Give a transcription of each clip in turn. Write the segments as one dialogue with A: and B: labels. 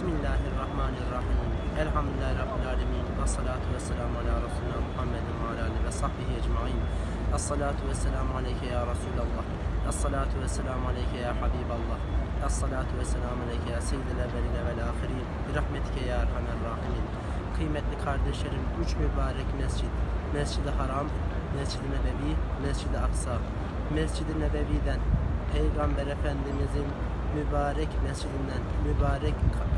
A: Bismillahirrahmanirrahim. Elhamdülillahi Rabbil alemin. Ve salatu ve selamu ala Resulina Muhammedin ve ala ve sahbihi ecmain. Es-salatu ve selamu aleyke ya Resulallah. Es-salatu ve selamu aleyke ya Habiballah. Es-salatu ve selamu aleyke ya seyyidil evveline vel ahirin. Bir rahmetike ya erhamer rahimin. Kıymetli kardeşlerim, üç mübarek mescid. Mescid-i Haram, Mescid-i Nebevi, Mescid-i Aksa. Mescid-i Nebevi'den Peygamber Efendimizin mübarek mescidinden, mübarek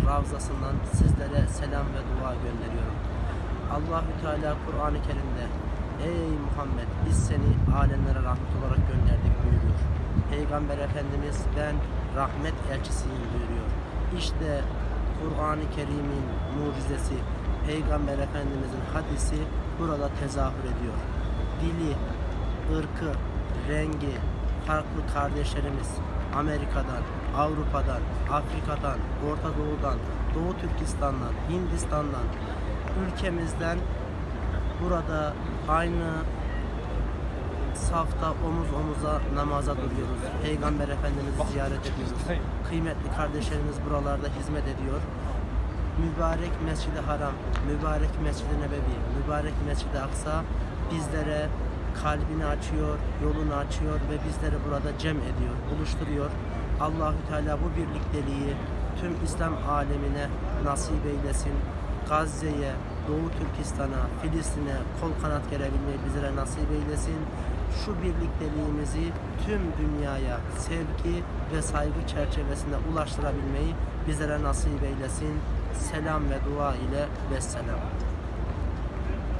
A: ravzasından sizlere selam ve dua gönderiyorum. Allahü Teala Kur'an-ı Kerim'de Ey Muhammed biz seni alemlere rahmet olarak gönderdik buyuruyor. Peygamber Efendimiz ben rahmet elçisiyim buyuruyor. İşte Kur'an-ı Kerim'in mucizesi, Peygamber Efendimizin hadisi burada tezahür ediyor. Dili, ırkı, rengi, farklı kardeşlerimiz Amerika'dan, Avrupa'dan, Afrika'dan, Orta Doğu'dan, Doğu Türkistan'dan, Hindistan'dan, ülkemizden burada aynı safta omuz omuza namaza duruyoruz. Peygamber Efendimiz'i ziyaret ediyoruz. Kıymetli kardeşlerimiz buralarda hizmet ediyor. Mübarek Mescid-i Haram, mübarek Mescid-i Nebevi, mübarek Mescid-i Aksa bizlere kalbini açıyor, yolunu açıyor ve bizleri burada cem ediyor, buluşturuyor. Allahü Teala bu birlikteliği tüm İslam alemine nasip eylesin. Gazze'ye, Doğu Türkistan'a, Filistin'e kol kanat gerebilmeyi bizlere nasip eylesin. Şu birlikteliğimizi tüm dünyaya sevgi ve saygı çerçevesinde ulaştırabilmeyi bizlere nasip eylesin. Selam ve dua ile vesselam.